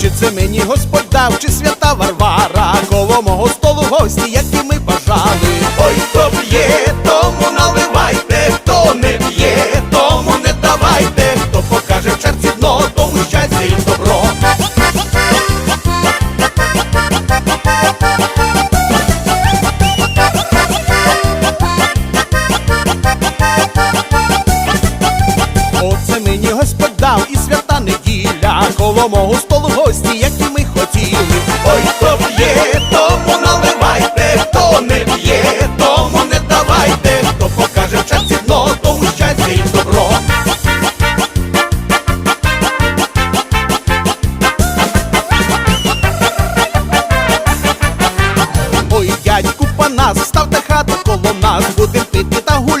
Чи це мені Господь дав, чи свята Варвара, коло мого столу гості, які ми бажали. Ой, хто п'є, тому наливайте, хто не п'є, тому не давайте, хто покаже в черці дно, тому щастя і добро. Оце мені Господь дав і свята неділя, коло мого столу гості, які ми хотіли. Ой, хто п'є, тому наливайте, хто не п'є, тому не давайте, хто покаже в черці дно, тому щастя і добро. Ой, дядьку Панас, ставте хату коло нас, будем пити та гуляти.